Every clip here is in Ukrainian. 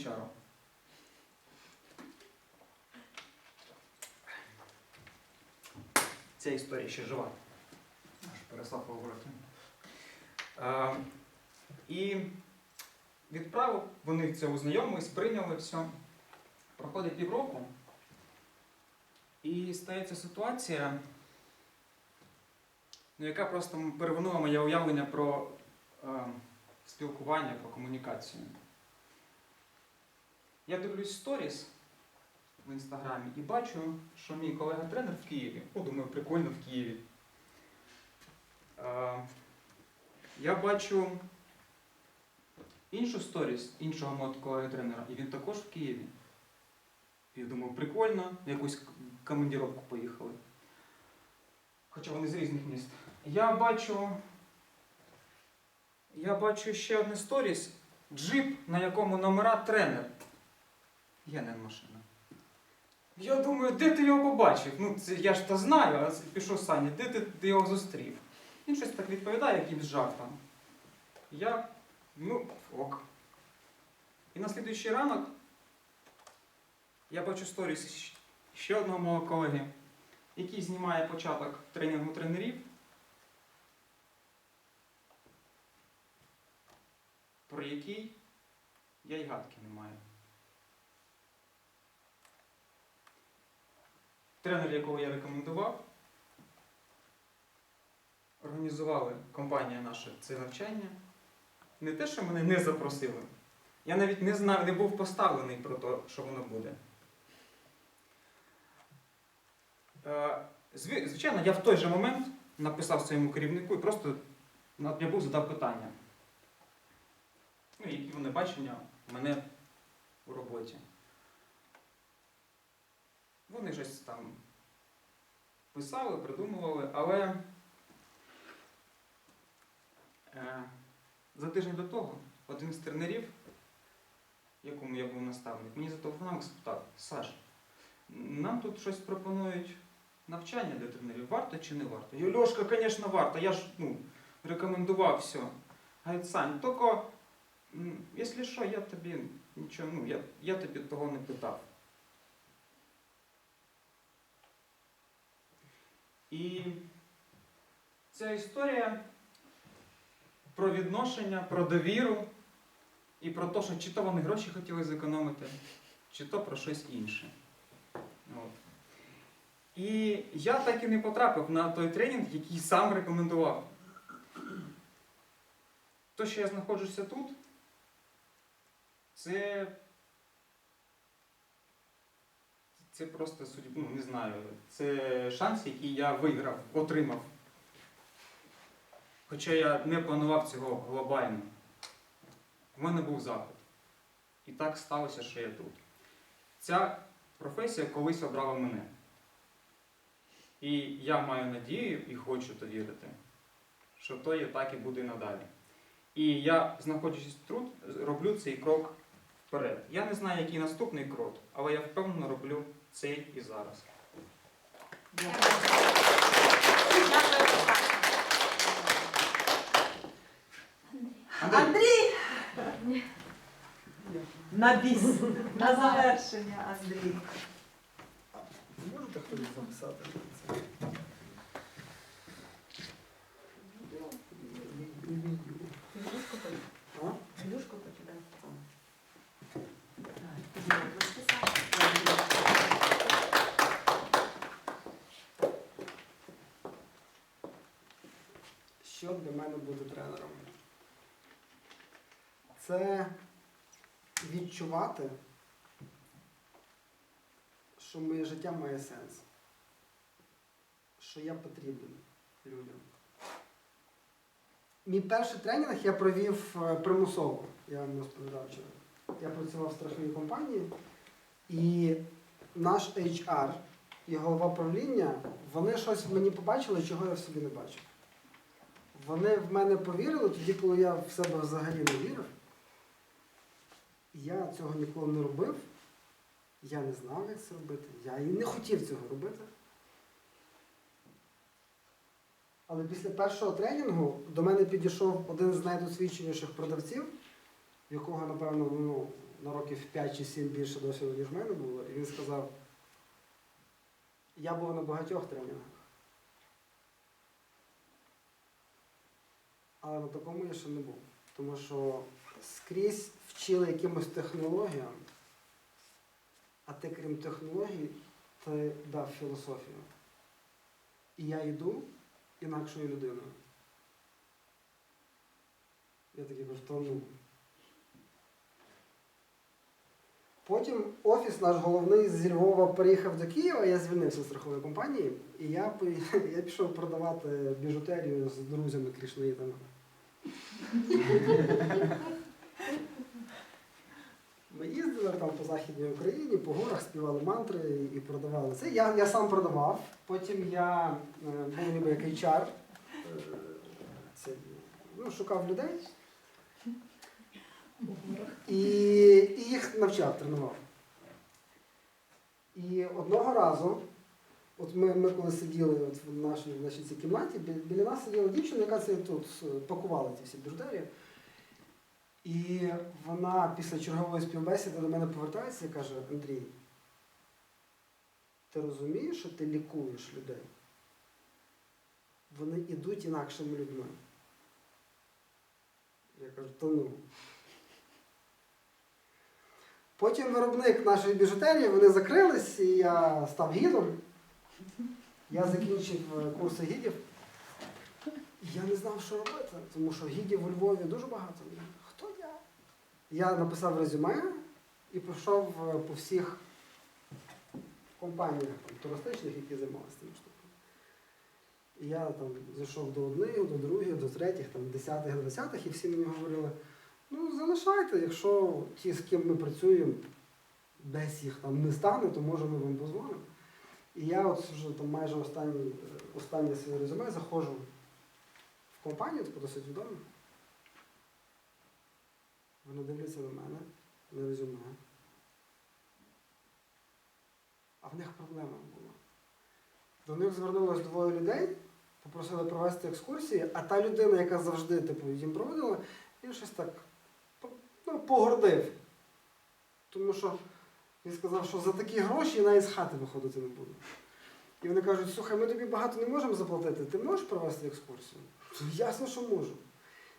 HR. Ця історія ще жива. Аж перестав говорити. Е, і відправив, вони це ознайомились, прийняли все. Проходить півроку. І стається ситуація, ну, яка просто перевернула моє уявлення про е, спілкування, про комунікацію. Я дивлюсь сторіс в інстаграмі і бачу, що мій колега-тренер в Києві. О, думаю, прикольно в Києві. Я бачу іншу сторіс іншого мого колеги-тренера, і він також в Києві. І я думаю, прикольно, якусь к- командировку поїхали. Хоча вони з різних міст. Я бачу. Я бачу ще одне сторіс. Джип, на якому номера тренер. Я не машина. Я думаю, де ти його побачив? Ну, це я ж то знаю, а пішов Саня, де ти, ти його зустрів? Він щось так відповідає якимсь жартом. Я, ну, ок. І на слідуючий ранок я бачу сторіс ще одного мого колеги, який знімає початок тренінгу тренерів. Про який я й гадки не маю. Тренер, якого я рекомендував, організували компанія наша це навчання. Не те, що мене не запросили. Я навіть не знав, не був поставлений про те, що воно буде. Е, Звичайно, я в той же момент написав своєму керівнику і просто напряму задав питання. Ну, які вони бачення мене у роботі. Вони щось там писали, придумували, але е, за тиждень до того один з тренерів, якому я був наставник, мені зателефонував і спитав, Саш, нам тут щось пропонують навчання для тренерів, варто чи не варто? Я Льошка, звісно, варто, я ж ну, рекомендував все. Говорить, Сань, тільки, якщо що, я тобі нічого, ну, я, я тобі того не питав. І ця історія про відношення, про довіру і про те, що чи то вони гроші хотіли зекономити, чи то про щось інше. От. І я так і не потрапив на той тренінг, який сам рекомендував. То, що я знаходжуся тут, це. Це просто судьб- ну, не знаю. Це шанс, який я виграв, отримав. Хоча я не планував цього глобально. У мене був запит. І так сталося, що я тут. Ця професія колись обрала мене. І я маю надію і хочу то вірити, що то є так і буде надалі. І я, знаходячись тут, роблю цей крок вперед. Я не знаю, який наступний крок, але я впевнено роблю цей і зараз. Андрій! На біс, на завершення, Андрій. Можете хтось записати? А? Що для мене бути тренером? Це відчувати, що моє життя має сенс. Що я потрібен людям. Мій перший тренінг я провів е, примусово, я вам розповідав вчора. Я працював в страховій компанії, і наш HR і голова правління, вони щось мені побачили, чого я в собі не бачив. Вони в мене повірили тоді, коли я в себе взагалі не вірив. Я цього ніколи не робив. Я не знав, як це робити. Я і не хотів цього робити. Але після першого тренінгу до мене підійшов один з найдосвідченіших продавців, якого, напевно, ну, на років 5 чи 7 більше досвіду, ніж в мене було, і він сказав, я був на багатьох тренінгах. Але на такому я ще не був. Тому що скрізь вчили якимось технологіям, а ти, крім технологій, ти дав філософію. І я йду інакшою людиною. Я такий кажу, то ну. Потім офіс наш головний зі Львова переїхав до Києва, я звільнився з страхової компанії, і я, я пішов продавати біжутерію з друзями крішнаїтами. Ми їздили там по Західній Україні, по горах співали мантри і продавали це. Я, я сам продавав, потім я е, був ніби як HR, е, це, ну, шукав людей і, і їх навчав, тренував. І одного разу, от ми, ми коли сиділи от в нашій, в нашій цій кімнаті, бі- біля нас сиділа дівчина, яка це тут е, пакувала ці всі біжутерії. І вона після чергової співбесіди до мене повертається і каже, Андрій, ти розумієш, що ти лікуєш людей? Вони йдуть інакшими людьми. Я кажу, то ну. Потім виробник нашої біжутерії, вони закрились, і я став гідом. Я закінчив е, курси гідів. Я не знав, що робити, тому що гідів у Львові дуже багато. Хто я? Я написав резюме і пішов е, по всіх компаніях туристичних, які займалися цими штуками. І я там зайшов до одних, до других, до третіх, там, десятих, двадцятих, і всі мені говорили, залишайте, якщо ті, з ким ми працюємо, десь їх там не стане, то може ми вам дозволимо. І я от вже там майже останнє, останнє своє резюме заходжу в компанію, таку досить відому. Вони дивляться на мене, на резюме. А в них проблема була. До них звернулось двоє людей, попросили провести екскурсії, а та людина, яка завжди типу, їм проводила, він щось так ну, погордив. Тому що він сказав, що за такі гроші я навіть з хати виходити не буду. І вони кажуть, слухай, ми тобі багато не можемо заплатити, ти можеш провести екскурсію? Ясно, що можу.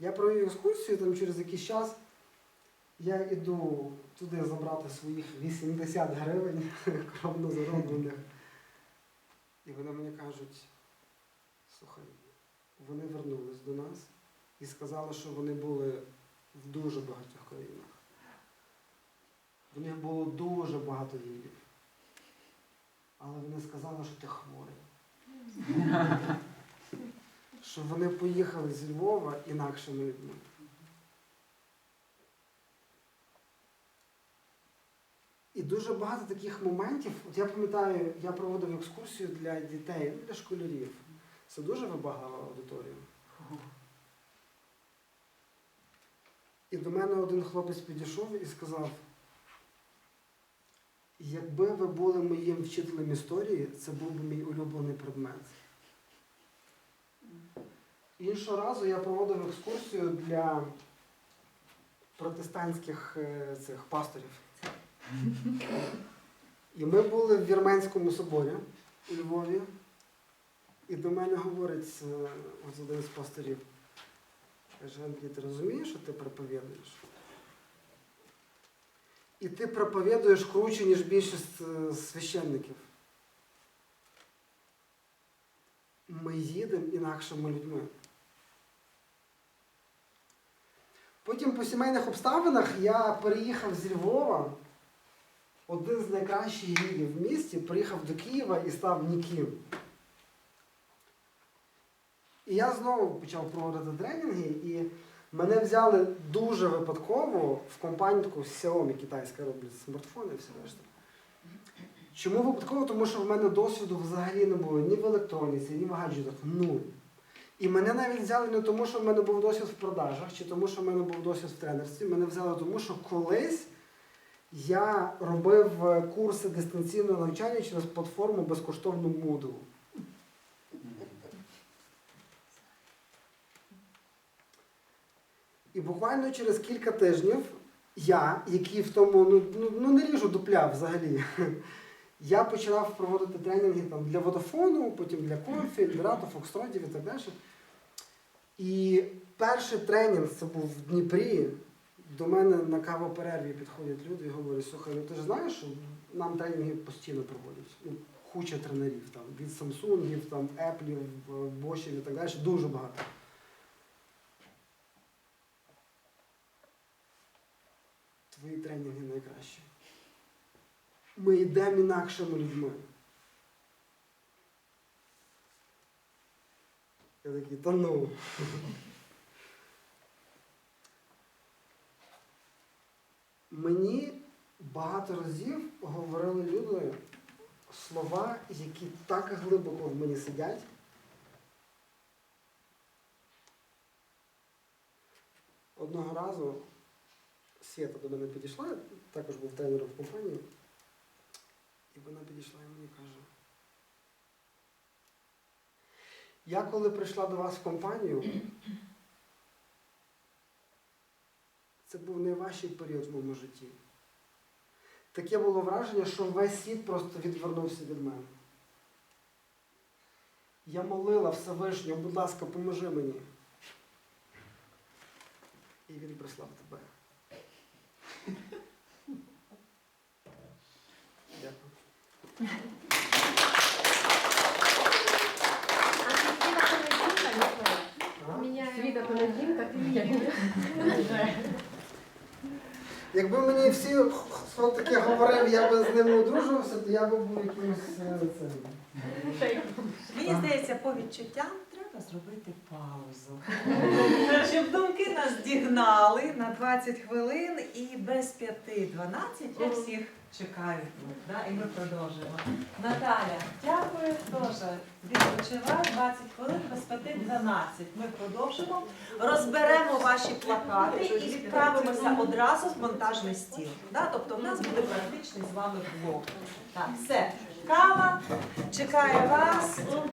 Я провів екскурсію, там через якийсь час я йду туди забрати своїх 80 гривень кровно зароблених. І вони мені кажуть, слухай, вони вернулись до нас і сказали, що вони були в дуже багатьох країнах. В них було дуже багато гідів. Але вони сказали, що ти хворий. що вони поїхали зі Львова інакшими людьми. І дуже багато таких моментів. От я пам'ятаю, я проводив екскурсію для дітей, ну, для школярів. Це дуже вибаглива аудиторія. І до мене один хлопець підійшов і сказав, якби ви були моїм вчителем історії, це був би мій улюблений предмет. Іншого разу я проводив екскурсію для протестантських е, цих пасторів. І ми були в Вірменському соборі у Львові, і до мене говорить е, один з пасторів. Каже, ти розумієш, що ти проповідуєш? І ти проповідуєш круче, ніж більшість е, священників. Ми їдемо інакшими людьми. Потім по сімейних обставинах я переїхав зі Львова. Один з найкращих гідів в місті приїхав до Києва і став ніким. І я знову почав проводити тренінги, і мене взяли дуже випадково в компанію таку Xiaomi китайська роблять смартфони і все решта. Чому випадково? Тому що в мене досвіду взагалі не було ні в електроніці, ні в гаджетах. Нуль. І мене навіть взяли не тому, що в мене був досвід в продажах, чи тому, що в мене був досвід в тренерстві. Мене взяли тому, що колись я робив курси дистанційного навчання через платформу безкоштовну Moodle. І буквально через кілька тижнів я, який в тому ну, ну, ну не ріжу дупля взагалі. Я починав проводити тренінги там, для водофону, потім для кофі, Ельдорадо, Фокстротів і так далі. І перший тренінг це був в Дніпрі. До мене на кавоперерві підходять люди і говорять, слухай, ну ти ж знаєш, що нам тренінги постійно проводять. Ну, куча тренерів там, від Samsung, там, Apple, Bosch і так далі, дуже багато. Твої тренінги найкращі. Ми йдемо інакшими людьми. Я такий, та ну. Мені багато разів говорили люди слова, які так глибоко в мені сидять. Одного разу Свята до мене підійшла, також був тренером в компанії, і вона підійшла і мені каже. Я коли прийшла до вас в компанію, це був найважчий період в моєму житті. Таке було враження, що весь світ просто відвернувся від мене. Я молила Всевишнього, будь ласка, поможи мені. І він прислав тебе. Дякую. Світа понеділка. Якби мені всі хто таке говорив, я би з ними одружувався, то я би був якимось е. Мені здається, по відчуттям треба зробити паузу. Щоб думки нас дігнали на 20 хвилин і без 5-12 я всіх чекаю тут. Да? І ми продовжуємо. Наталя, дякую теж. Відпочивай 20 хвилин без 5-12. Ми продовжимо. Розберемо ваші плакати і відправимося одразу в монтажний стіл. Да? Тобто в нас буде практичний з вами блок. Так, все. Кава чекає вас.